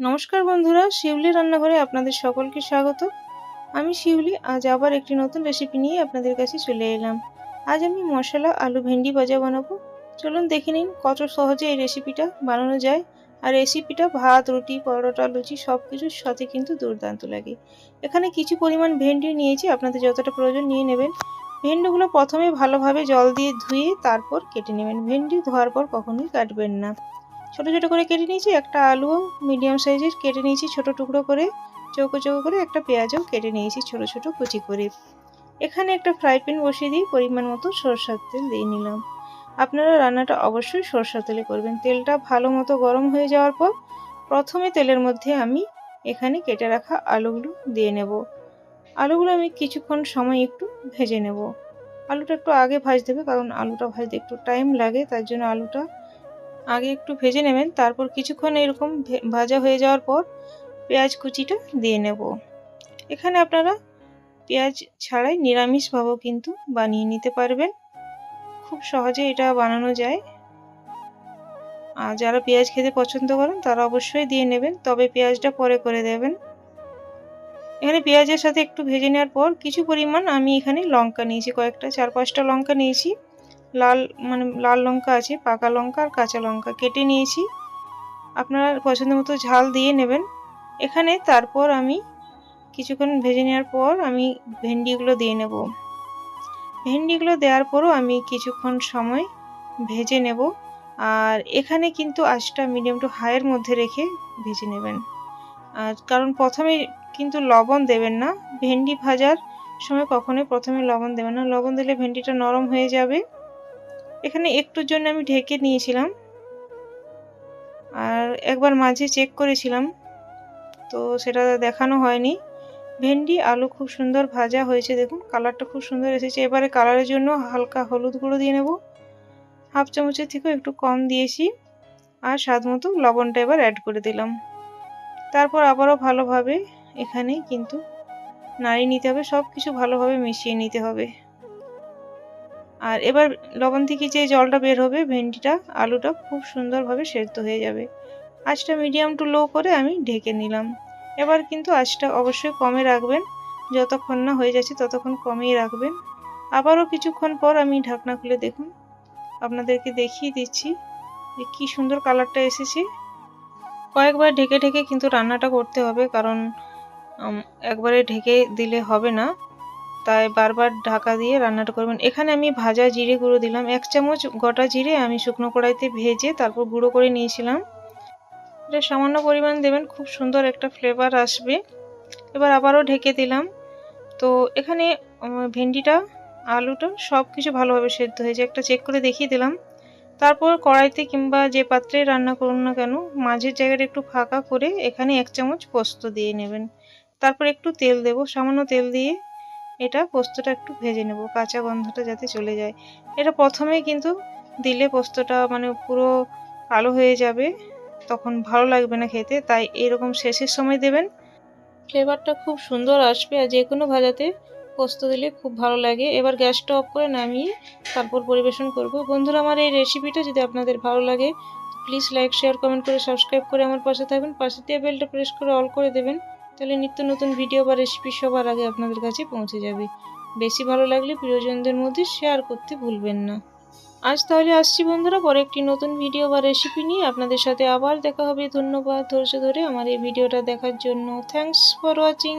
নমস্কার বন্ধুরা, শিউলি রান্নাঘরে আপনাদের সকলকে স্বাগত। আমি শিউলি, আজ আবার একটি নতুন রেসিপি নিয়ে আপনাদের কাছে চলে এলাম। আজ আমি মশলা, আলু, ভেন্ডি ভাজা বানাবো। চলুন দেখে নিন কত সহজে এই রেসিপিটা বানানো যায়। আর রেসিপিটা ভাত, রুটি, পরোটা, লুচি সব কিছুর সাথে কিন্তু দুর্দান্ত লাগে। এখানে কিছু পরিমাণ ভেন্ডি নিয়েছি, আপনাদের যতটা প্রয়োজন নিয়ে নেবেন। ভেন্ডিগুলো প্রথমে ভালোভাবে জল দিয়ে ধুয়ে তারপর কেটে নেবেন। ভেন্ডি ধোয়ার পর কখনোই কাটবেন না। ছোট ছোট করে কেটে নিয়েছি, একটা আলুও মিডিয়াম সাইজের কেটে নিয়েছি, ছোট টুকরো করে, চৌকো চৌকো করে একটা পেঁয়াজও কেটে নিয়েছি, ছোট ছোট কুচি করে। এখানে একটা ফ্রাই প্যান বসিয়ে দিয়ে পরিমাণ মতো সরষার তেল দিয়ে নিলাম। আপনারা রান্নাটা অবশ্যই সরষার তেলে করবেন। তেলটা ভালো মতো গরম হয়ে যাওয়ার পর প্রথমে তেলের মধ্যে আমি এখানে কেটে রাখা আলুগুলো দিয়ে নেব। আলুগুলো আমি কিছুক্ষণ সময় একটু ভেজে নেব। আলুটা একটু আগে ভাজতে হবে, কারণ আলুটা ভাজতে একটু টাইম লাগে, তার জন্য আলুটা আগে একটু ভেজে নেবেন, তারপর কিছুক্ষণ এরকম ভাজা হয়ে যাওয়ার পর পেঁয়াজ কুচিটা দিয়ে নেব। এখানে আপনারা পেঁয়াজ ছাড়াই নিরামিষভাবেও কিন্তু বানিয়ে নিতে পারবেন। খুব সহজে এটা বানানো যায়। আর যারা পেঁয়াজ খেতে পছন্দ করেন, তারা অবশ্যই দিয়ে নেবেন, তবে পেঁয়াজটা পরে করে দেবেন। এখানে পেঁয়াজের সাথে একটু ভেজে নেওয়ার পর কিছু পরিমাণ আমি এখানে লঙ্কা নিয়েছি, কয়েকটা, চার পাঁচটা লঙ্কা নিয়েছি। লাল মানে লাল লঙ্কা আছে, পাকা লঙ্কা আর কাঁচা লঙ্কা কেটে নিয়েছি। আপনারা পছন্দ মতো ঝাল দিয়ে নেবেন। এখানে তারপর আমি কিছুক্ষণ ভেজে নেওয়ার পর আমি ভেন্ডিগুলো দিয়ে নেব। ভেন্ডিগুলো দেওয়ার পরও আমি কিছুক্ষণ সময় ভেজে নেব। আর এখানে কিন্তু আঁচটা মিডিয়াম টু হাইয়ের মধ্যে রেখে ভেজে নেবেন। আর কারণ প্রথমে কিন্তু লবণ দেবেন না। ভেন্ডি ভাজার সময় কখনোই প্রথমে লবণ দেবেন না। লবণ দিলে ভেন্ডিটা নরম হয়ে যাবে। এখানে একটুর জন্য আমি ঢেকে নিয়েছিলাম। আর একবার মাঝে চেক করেছিলাম, তো সেটা দেখানো হয়নি। ভেন্ডি, আলু খুব সুন্দর ভাজা হয়েছে, দেখুন, কালারটা খুব সুন্দর এসেছে। এবারে কালারের জন্য হালকা হলুদ গুঁড়ো দিয়ে নেব। হাফ চামচের থেকেও একটু কম দিয়েছি আর স্বাদ মতো লবণটা এবার অ্যাড করে দিলাম। তারপর আবারও ভালোভাবে এখানে কিন্তু নাড়িয়ে নিতে হবে সব কিছু ভালোভাবে মিশিয়ে নিতে হবে। আর এবার লবণ থেকে যে জলটা বের হবে, ভেন্ডিটা, আলুটা খুব সুন্দরভাবে সেদ্ধ হয়ে যাবে। আঁচটা মিডিয়াম টু লো করে আমি ঢেকে নিলাম। এবার কিন্তু আঁচটা অবশ্যই কমে রাখবেন। যতক্ষণ না হয়ে যাচ্ছে ততক্ষণ কমেই রাখবেন। আবারও কিছুক্ষণ পর আমি ঢাকনা খুলে দেখুন। আপনাদেরকে দেখিয়ে দিচ্ছি যে কী সুন্দর কালারটা এসেছে। কয়েকবার ঢেকে ঢেকে কিন্তু রান্নাটা করতে হবে কারণ একবারে ঢেকে দিলে হবে না। তাই বারবার ঢাকা দিয়ে রান্নাটা করবেন। এখানে আমি ভাজা জিরে গুঁড়ো দিলাম। এক চামচ গোটা জিরে আমি শুকনো কড়াইতে ভেজে তারপর গুঁড়ো করে নিয়েছিলাম। এটা সামান্য পরিমাণ দেবেন, খুব সুন্দর একটা ফ্লেভার আসবে। এবার আবারও ঢেকে দিলাম। তো এখানে ভেন্ডিটা, আলুটা সব কিছু ভালোভাবে সেদ্ধ হয়েছে একটা চেক করে দেখিয়ে দিলাম। তারপর কড়াইতে কিংবা যে পাত্রে রান্না করুন না কেন, মাঝের জায়গাটা একটু ফাঁকা করে এখানে এক চামচ পোস্ত দিয়ে নেবেন। তারপর একটু তেল দেব, সামান্য তেল দিয়ে। এটা পোস্তটা একটু ভেজে নেব, কাঁচা গন্ধটা যাতে চলে যায়। এটা প্রথমে কিন্তু দিলে পোস্তটা মানে পুরো কালো হয়ে যাবে, তখন ভালো লাগবে না খেতে, তাই এরকম শেষের সময় দেবেন। ফ্লেভারটা খুব সুন্দর আসবে আর যে কোনো ভাজাতে পোস্ত দিলে খুব ভালো লাগে। এবার গ্যাসটা অফ করে নামিয়ে তারপর পরিবেশন করব। বন্ধুরা, আমার এই রেসিপিটা যদি আপনাদের ভালো লাগে প্লিজ লাইক শেয়ার কমেন্ট করে সাবস্ক্রাইব করে আমার পাশে থাকবেন। পাশে দিয়ে বেলটা প্রেস করে অল করে দেবেন। তাহলে নিত্য নতুন ভিডিও বা রেসিপি সবার আগে আপনাদের কাছে পৌঁছে যাবে। বেশি ভালো লাগলে প্রিয়জনদের মধ্যে শেয়ার করতে ভুলবেন না। আজ তাহলে আসছি বন্ধুরা, পরে একটি নতুন ভিডিও বা রেসিপি নিয়ে। আপনাদের সাথে আবার দেখা হবে। ধন্যবাদ ধৈর্য ধরে আমার এই ভিডিওটা দেখার জন্য। Thanks for watching